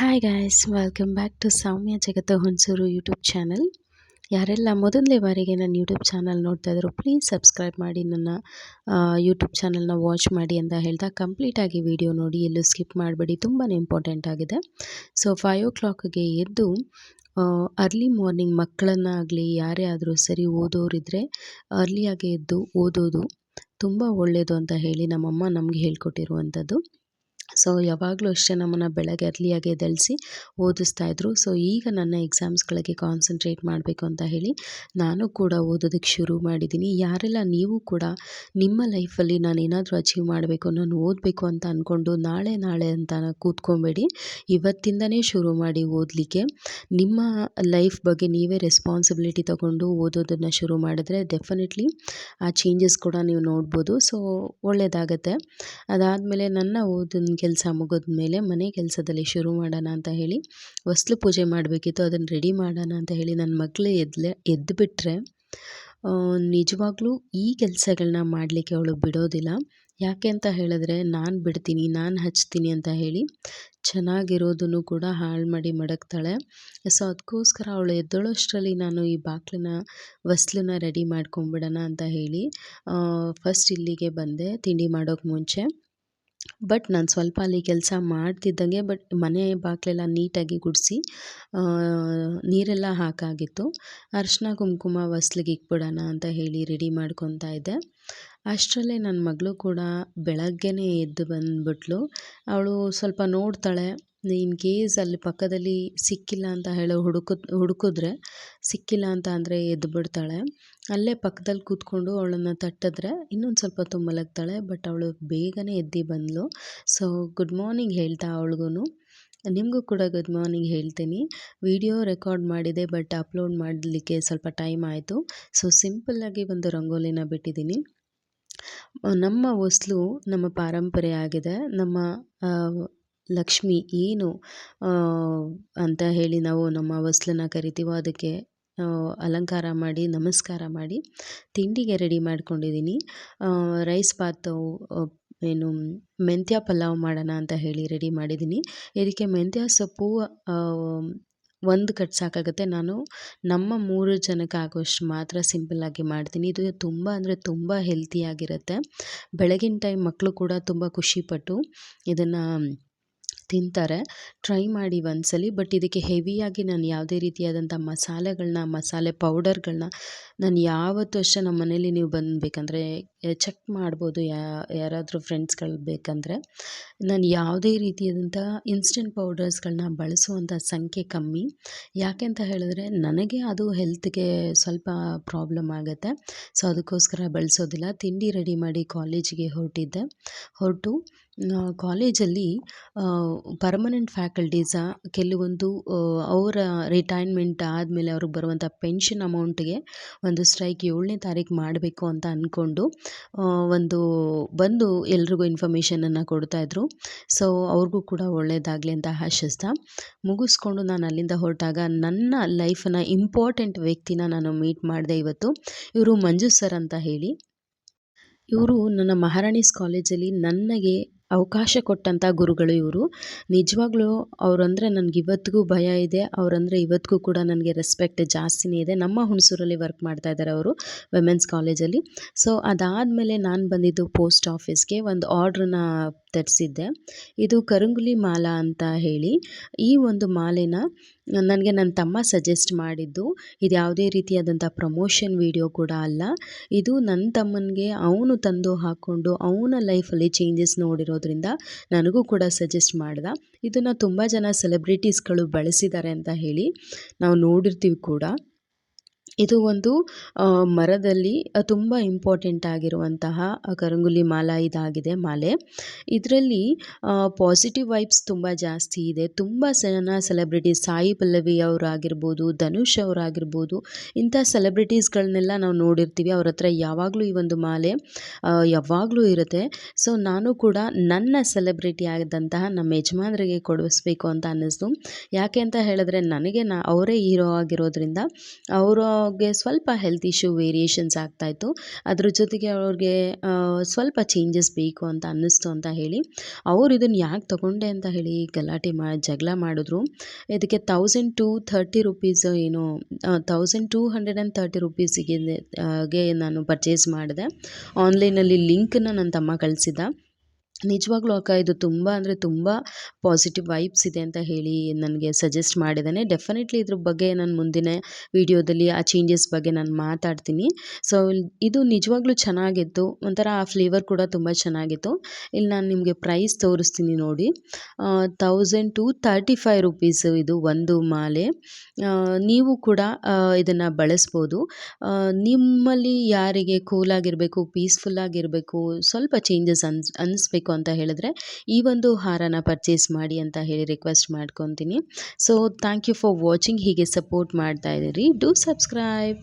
Hi guys welcome back to Soumya ಜಗತ್ತ Hunsur YouTube channel ಯಾರೆಲ್ಲ ಮೊದಲನೇ ಬಾರಿಗೆ ನನ್ನ ಯೂಟ್ಯೂಬ್ ಚಾನಲ್ ನೋಡ್ತಾ ಇದ್ರು ಪ್ಲೀಸ್ ಸಬ್ಸ್ಕ್ರೈಬ್ ಮಾಡಿ ನನ್ನ ಯೂಟ್ಯೂಬ್ ಚಾನಲ್ನ ವಾಚ್ ಮಾಡಿ ಅಂತ ಹೇಳ್ತಾ ಕಂಪ್ಲೀಟಾಗಿ ವಿಡಿಯೋ ನೋಡಿ, ಎಲ್ಲೂ ಸ್ಕಿಪ್ ಮಾಡಬೇಡಿ ತುಂಬಾ ಇಂಪಾರ್ಟೆಂಟ್ ಆಗಿದೆ. ಸೊ ಫೈವ್ ಓ ಕ್ಲಾಕ್ಗೆ ಎದ್ದು ಅರ್ಲಿ ಮಾರ್ನಿಂಗ್ ಮಕ್ಕಳನ್ನಾಗಲಿ, ಯಾರೇ ಆದರೂ ಸರಿ ಓದೋರಿದ್ರೆ ಅರ್ಲಿಯಾಗಿ ಎದ್ದು ಓದೋದು ತುಂಬ ಒಳ್ಳೆಯದು ಅಂತ ಹೇಳಿ ನಮ್ಮಮ್ಮ ನಮಗೆ ಹೇಳ್ಕೊಟ್ಟಿರುವಂಥದ್ದು. ಸೊ ಯಾವಾಗಲೂ ಅಷ್ಟೇ ನಮ್ಮನ್ನು ಬೆಳಗ್ಗೆ ಅರ್ಲಿಯಾಗಿ ಓದಿಸ್ತಾ ಇದ್ರು. ಸೊ ಈಗ ನನ್ನ ಎಕ್ಸಾಮ್ಸ್ಗಳಿಗೆ ಕಾನ್ಸಂಟ್ರೇಟ್ ಮಾಡಬೇಕು ಅಂತ ಹೇಳಿ ನಾನು ಕೂಡ ಓದೋದಕ್ಕೆ ಶುರು ಮಾಡಿದ್ದೀನಿ ಯಾರೆಲ್ಲ ನೀವು ಕೂಡ ನಿಮ್ಮ ಲೈಫಲ್ಲಿ ನಾನು ಏನಾದರೂ ಅಚೀವ್ ಮಾಡಬೇಕು ನಾನು ಓದಬೇಕು ಅಂತ ಅಂದ್ಕೊಂಡು ನಾಳೆ ನಾಳೆ ಅಂತ ಕೂತ್ಕೊಬೇಡಿ. ಇವತ್ತಿಂದನೇ ಶುರು ಮಾಡಿ ಓದಲಿಕ್ಕೆ. ನಿಮ್ಮ ಲೈಫ್ ಬಗ್ಗೆ ನೀವೇ ರೆಸ್ಪಾನ್ಸಿಬಿಲಿಟಿ ತಗೊಂಡು ಓದೋದನ್ನು ಶುರು ಮಾಡಿದ್ರೆ ಡೆಫಿನೆಟ್ಲಿ ಆ ಚೇಂಜಸ್ ಕೂಡ ನೀವು ನೋಡ್ಬೋದು. ಸೊ ಒಳ್ಳೆಯದಾಗತ್ತೆ ಅದಾದಮೇಲೆ ನನ್ನ ಓದಿನ ಕೆಲಸ ಮುಗಿದ ಮೇಲೆ ಮನೆ ಕೆಲಸದಲ್ಲಿ ಶುರು ಮಾಡೋಣ ಅಂತ ಹೇಳಿ ಹೊಸ್ಲು ಪೂಜೆ ಮಾಡಬೇಕಿತ್ತು, ಅದನ್ನು ರೆಡಿ ಮಾಡೋಣ ಅಂತ ಹೇಳಿ ನನ್ನ ಮಗಳೇ ಎದ್ಲೆ ಎದ್ದು ಬಿಟ್ಟರೆ ನಿಜವಾಗ್ಲೂ ಈ ಕೆಲಸಗಳನ್ನ ಮಾಡಲಿಕ್ಕೆ ಅವಳು ಬಿಡೋದಿಲ್ಲ. ಯಾಕೆ ಅಂತ ಹೇಳಿದ್ರೆ, ನಾನು ಬಿಡ್ತೀನಿ, ನಾನು ಹಚ್ತೀನಿ ಅಂತ ಹೇಳಿ ಚೆನ್ನಾಗಿರೋದನ್ನು ಕೂಡ ಹಾಳು ಮಾಡಿ ಮಡಗ್ತಾಳೆ. ಸೊ, ಅದಕ್ಕೋಸ್ಕರ ಅವಳು ಎದ್ದೋಳಷ್ಟರಲ್ಲಿ ನಾನು ಈ ಬಾಕ್ಲನ್ನ, ವಸ್ಲನ್ನ ರೆಡಿ ಮಾಡ್ಕೊಂಬಿಡೋಣ ಅಂತ ಹೇಳಿ ಫಸ್ಟ್ ಇಲ್ಲಿಗೆ ಬಂದೆ, ತಿಂಡಿ ಮಾಡೋಕ್ಕೆ ಮುಂಚೆ. ಬಟ್ ನಾನು ಸ್ವಲ್ಪ ಅಲ್ಲಿ ಕೆಲಸ ಮಾಡ್ತಿದ್ದಂಗೆ, ಬಟ್ ಮನೆ ಬಾಗಿಲೆಲ್ಲ ನೀಟಾಗಿ ಗುಡಿಸಿ ನೀರೆಲ್ಲ ಹಾಕಾಗಿತ್ತು. ಅರಿಶಿನ ಕುಂಕುಮ ವಸ್ಲಿಗೆ ಇಕ್ಬಿಡೋಣ ಅಂತ ಹೇಳಿ ರೆಡಿ ಮಾಡ್ಕೊತಾ ಇದ್ದೆ. ಅಷ್ಟರಲ್ಲೇ ನನ್ನ ಮಗಳು ಕೂಡ ಬೆಳಗ್ಗೆನೇ ಎದ್ದು ಬಂದುಬಿಟ್ಲು. ಅವಳು ಸ್ವಲ್ಪ ನೋಡ್ತಾಳೆ. ಇನ್ ಕೇಸ್ ಅಲ್ಲಿ ಪಕ್ಕದಲ್ಲಿ ಸಿಕ್ಕಿಲ್ಲ ಅಂತ ಹೇಳಿ ಹುಡುಕು, ಹುಡುಕಿದ್ರೆ ಸಿಕ್ಕಿಲ್ಲ ಅಂತ ಅಂದರೆ ಎದ್ದು ಬಿಡ್ತಾಳೆ. ಅಲ್ಲೇ ಪಕ್ಕದಲ್ಲಿ ಕೂತ್ಕೊಂಡು ಅವಳನ್ನು ತಟ್ಟಿದ್ರೆ ಇನ್ನೊಂದು ಸ್ವಲ್ಪ ತುಂಬಲಾಗ್ತಾಳೆ ಬಟ್ ಅವಳು ಬೇಗನೆ ಎದ್ದು ಬಂದಳು ಸೊ ಗುಡ್ ಮಾರ್ನಿಂಗ್ ಹೇಳ್ತಾ ಅವಳಿಗೂ ನಿಮಗೂ ಕೂಡ ಗುಡ್ ಮಾರ್ನಿಂಗ್ ಹೇಳ್ತೀನಿ. ವಿಡಿಯೋ ರೆಕಾರ್ಡ್ ಮಾಡಿದೆ ಬಟ್ ಅಪ್ಲೋಡ್ ಮಾಡಲಿಕ್ಕೆ ಸ್ವಲ್ಪ ಟೈಮ್ ಆಯಿತು. ಸೊ ಸಿಂಪಲ್ಲಾಗಿ ಒಂದು ರಂಗೋಲಿನ ಬಿಟ್ಟಿದ್ದೀನಿ. ನಮ್ಮ ಹೊಸ್ಲು ನಮ್ಮ ಪಾರಂಪರೆ ಆಗಿದೆ. ನಮ್ಮ ಲಕ್ಷ್ಮಿ ಏನು ಅಂತ ಹೇಳಿ ನಾವು ನಮ್ಮ ವಸ್ಲನ್ನು ಕರಿತೀವೋ ಅದಕ್ಕೆ ಅಲಂಕಾರ ಮಾಡಿ, ನಮಸ್ಕಾರ ಮಾಡಿ ತಿಂಡಿಗೆ ರೆಡಿ ಮಾಡ್ಕೊಂಡಿದ್ದೀನಿ. ರೈಸ್ ಬಾತು ಏನು, ಮೆಂತ್ಯ ಪಲಾವ್ ಮಾಡೋಣ ಅಂತ ಹೇಳಿ ರೆಡಿ ಮಾಡಿದ್ದೀನಿ. ಇದಕ್ಕೆ ಮೆಂತ್ಯ ಸೊಪ್ಪು ಒಂದು ಕಟ್ ಸಾಕಾಗುತ್ತೆ. ನಾನು ನಮ್ಮ ಮೂರು ಜನಕ್ಕೆ ಆಗೋಷ್ಟು ಮಾತ್ರ ಸಿಂಪಲ್ಲಾಗಿ ಮಾಡ್ತೀನಿ. ಇದು ತುಂಬ ಅಂದರೆ ತುಂಬ ಹೆಲ್ತಿಯಾಗಿರುತ್ತೆ. ಬೆಳಗಿನ ಟೈಮ್ ಮಕ್ಕಳು ಕೂಡ ತುಂಬ ಖುಷಿಪಟ್ಟು ಇದನ್ನು ತಿಂತಾರೆ. ಟ್ರೈ ಮಾಡಿ ಒಂದ್ಸಲಿ. ಬಟ್ ಇದಕ್ಕೆ ಹೆವಿಯಾಗಿ ನಾನು ಯಾವುದೇ ರೀತಿಯಾದಂಥ ಮಸಾಲೆಗಳನ್ನ ಮಸಾಲೆ ಪೌಡರ್ಗಳನ್ನ ನಾನು ಯಾವತ್ತೂ ಅಷ್ಟೇ ನಮ್ಮ ಮನೇಲಿ ನೀವು ಬಂದಬೇಕಂದ್ರೆ ಚೆಕ್ ಮಾಡ್ಬೋದು ಯಾರಾದರೂ ಫ್ರೆಂಡ್ಸ್ಗಳು ಬೇಕಂದರೆ. ನಾನು ಯಾವುದೇ ರೀತಿಯಾದಂಥ ಇನ್ಸ್ಟೆಂಟ್ ಪೌಡರ್ಸ್ಗಳನ್ನ ಬಳಸುವಂಥ ಸಂಖ್ಯೆ ಕಮ್ಮಿ. ಯಾಕೆ ಅಂತ ಹೇಳಿದ್ರೆ, ನನಗೆ ಅದು ಹೆಲ್ತ್ಗೆ ಸ್ವಲ್ಪ ಪ್ರಾಬ್ಲಮ್ ಆಗುತ್ತೆ. ಸೊ, ಅದಕ್ಕೋಸ್ಕರ ಬಳಸೋದಿಲ್ಲ. ತಿಂಡಿ ರೆಡಿ ಮಾಡಿ ಕಾಲೇಜಿಗೆ ಹೊರಟಿದ್ದೆ. ಹೊರಟು ಕಾಲೇಜಲ್ಲಿ ಪರ್ಮನೆಂಟ್ ಫ್ಯಾಕಲ್ಟೀಸ ಕೆಲವೊಂದು ಅವರ ರಿಟೈರ್ಮೆಂಟ್ ಆದಮೇಲೆ ಅವ್ರಿಗೆ ಬರುವಂಥ ಪೆನ್ಷನ್ ಅಮೌಂಟ್ಗೆ ಒಂದು ಸ್ಟ್ರೈಕ್ ಏಳನೇ ತಾರೀಕು ಮಾಡಬೇಕು ಅಂತ ಅಂದ್ಕೊಂಡು ಒಂದು, ಬಂದು ಎಲ್ರಿಗೂ ಇನ್ಫಾರ್ಮೇಷನನ್ನು ಕೊಡ್ತಾಯಿದ್ರು ಸೊ ಅವ್ರಿಗೂ ಕೂಡ ಒಳ್ಳೆಯದಾಗಲಿ ಅಂತ ಆಶಿಸ್ತಾ, ಮುಗಿಸ್ಕೊಂಡು ನಾನು ಅಲ್ಲಿಂದ ಹೊರಟಾಗ ನನ್ನ ಲೈಫನ್ನ ಇಂಪಾರ್ಟೆಂಟ್ ವ್ಯಕ್ತಿನ ನಾನು ಮೀಟ್ ಮಾಡಿದೆ ಇವತ್ತು. ಇವರು ಮಂಜು ಸರ್ ಅಂತ ಹೇಳಿ. ಇವರು ನನ್ನ ಮಹಾರಾಣಿಸ್ ಕಾಲೇಜಲ್ಲಿ ನನಗೆ ಅವಕಾಶ ಕೊಟ್ಟಂಥ ಗುರುಗಳು ಇವರು. ನಿಜವಾಗ್ಲೂ ಅವರಂದರೆ ನನಗೆ ಇವತ್ತಿಗೂ ಭಯ ಇದೆ. ಅವರಂದರೆ ಇವತ್ತಿಗೂ ಕೂಡ ನನಗೆ ರೆಸ್ಪೆಕ್ಟ್ ಜಾಸ್ತಿನೇ ಇದೆ. ನಮ್ಮ ಹುಣಸೂರಲ್ಲಿ ವರ್ಕ್ ಮಾಡ್ತಾ ಇದ್ದಾರೆ ಅವರು ವಿಮೆನ್ಸ್ ಕಾಲೇಜಲ್ಲಿ ಸೊ ಅದಾದಮೇಲೆ ನಾನು ಬಂದಿದ್ದು ಪೋಸ್ಟ್ ಆಫೀಸ್ಗೆ ಒಂದು ಆರ್ಡ್ರನ್ನ ತರಿಸಿದ್ದೆ. ಇದು ಕರಂಗುಲಿ ಮಾಲಾ ಅಂತ ಹೇಳಿ. ಈ ಒಂದು ಮಾಲೆನ ನನಗೆ ನನ್ನ ತಮ್ಮ ಸಜೆಸ್ಟ್ ಮಾಡಿದ್ದು. ಇದು ಯಾವುದೇ ರೀತಿಯಾದಂಥ ಪ್ರಮೋಷನ್ ವಿಡಿಯೋ ಕೂಡ ಅಲ್ಲ. ಇದು ನನ್ನ ತಮ್ಮನಿಗೆ, ಅವನು ತಂದು ಹಾಕ್ಕೊಂಡು ಅವನ ಲೈಫಲ್ಲಿ ಚೇಂಜಸ್ ನೋಡಿರೋದ್ರಿಂದ ನನಗೂ ಕೂಡ ಸಜೆಸ್ಟ್ ಮಾಡ್ದ. ಇದನ್ನು ತುಂಬ ಜನ ಸೆಲೆಬ್ರಿಟೀಸ್ಗಳು ಬಳಸಿದ್ದಾರೆ ಅಂತ ಹೇಳಿ ನಾವು ನೋಡಿರ್ತೀವಿ ಕೂಡ. ಇದು ಒಂದು ಮರದಲ್ಲಿ ತುಂಬ ಇಂಪಾರ್ಟೆಂಟ್ ಆಗಿರುವಂತಹ ಕರಂಗುಲಿ ಮಾಲ ಇದಾಗಿದೆ ಮಾಲೆ. ಇದರಲ್ಲಿ ಪಾಸಿಟಿವ್ ವೈಬ್ಸ್ ತುಂಬ ಜಾಸ್ತಿ ಇದೆ. ತುಂಬ ಜನ ಸೆಲೆಬ್ರಿಟಿ ಸಾಯಿ ಪಲ್ಲವಿ ಅವರಾಗಿರ್ಬೋದು, ಧನುಷ್ ಅವರಾಗಿರ್ಬೋದು, ಇಂಥ ಸೆಲೆಬ್ರಿಟೀಸ್ಗಳನ್ನೆಲ್ಲ ನಾವು ನೋಡಿರ್ತೀವಿ. ಅವ್ರ ಹತ್ರ ಯಾವಾಗಲೂ ಈ ಒಂದು ಮಾಲೆ ಯಾವಾಗಲೂ ಇರುತ್ತೆ. ಸೊ ನಾನು ಕೂಡ ನನ್ನ ಸೆಲೆಬ್ರಿಟಿ ಆದಂತಹ ನಮ್ಮ ಯಜಮಾನರಿಗೆ ಕೊಡಿಸ್ಬೇಕು ಅಂತ ಅನ್ನಿಸ್ತು. ಯಾಕೆ ಅಂತ ಹೇಳಿದ್ರೆ, ನನಗೆ ನಾ, ಅವರೇ ಹೀರೋ ಆಗಿರೋದ್ರಿಂದ, ಅವರ ಗೆ ಸ್ವಲ್ಪ ಹೆಲ್ತ್ ಇಶ್ಯೂ ವೇರಿಯೇಷನ್ಸ್ ಆಗ್ತಾಯಿತ್ತು ಅದ್ರ ಜೊತೆಗೆ ಅವ್ರಿಗೆ ಸ್ವಲ್ಪ ಚೇಂಜಸ್ ಬೇಕು ಅಂತ ಅನ್ನಿಸ್ತು ಅಂತ ಹೇಳಿ ಅವ್ರು ಇದನ್ನು ಯಾಕೆ ತಗೊಂಡೆ ಅಂತ ಹೇಳಿ ಗಲಾಟೆ ಮಾ, ಜಗಳ ಮಾಡಿದ್ರು. ಇದಕ್ಕೆ ತೌಸಂಡ್ ಟು ಥರ್ಟಿ ರುಪೀಸ್ ಏನು thousand two hundred and thirty ರುಪೀಸಿಗೆ ನಾನು ಪರ್ಚೇಸ್ ಮಾಡಿದೆ. ಆನ್ಲೈನಲ್ಲಿ ಲಿಂಕನ್ನು ನನ್ನ ತಮ್ಮ ಕಳಿಸಿದ್ದ. ನಿಜವಾಗ್ಲೂ ಅಕ್ಕ ಇದು ತುಂಬ ಅಂದರೆ ತುಂಬ ಪಾಸಿಟಿವ್ ವೈಬ್ಸ್ ಇದೆ ಅಂತ ಹೇಳಿ ನನಗೆ ಸಜೆಸ್ಟ್ ಮಾಡಿದ್ದಾನೆ ಡೆಫಿನೆಟ್ಲಿ ಇದ್ರ ಬಗ್ಗೆ ನಾನು ಮುಂದಿನ ವಿಡಿಯೋದಲ್ಲಿ ಆ ಚೇಂಜಸ್ ಬಗ್ಗೆ ನಾನು ಮಾತಾಡ್ತೀನಿ. ಸೊ ಇದು ನಿಜವಾಗ್ಲೂ ಚೆನ್ನಾಗಿತ್ತು. ಒಂಥರ ಆ ಫ್ಲೇವರ್ ಕೂಡ ತುಂಬ ಚೆನ್ನಾಗಿತ್ತು. ಇಲ್ಲಿ ನಾನು ನಿಮಗೆ ಪ್ರೈಸ್ ತೋರಿಸ್ತೀನಿ ನೋಡಿ. Thousand two thirty five rupees ಇದು ಒಂದು ಮಾಲೆ. ನೀವು ಕೂಡ ಇದನ್ನು ಬಳಸ್ಬೋದು. ನಿಮ್ಮಲ್ಲಿ ಯಾರಿಗೆ ಕೂಲಾಗಿರಬೇಕು ಪೀಸ್ಫುಲ್ಲಾಗಿರಬೇಕು ಸ್ವಲ್ಪ ಚೇಂಜಸ್ ಅನ್ಸ್ ಅನ್ನಿಸ್ಬೇಕು ಅಂತ ಹೇಳಿದ್ರೆ ಈ ಒಂದು ಹಾರನ ಪರ್ಚೇಸ್ ಮಾಡಿ ಅಂತ ಹೇಳಿ ರಿಕ್ವೆಸ್ಟ್ ಮಾಡ್ಕೊತೀನಿ. So thank you for watching ಹೀಗೆ ಸಪೋರ್ಟ್ ಮಾಡ್ತಾ ಇದ್ದೀರಿ. Do subscribe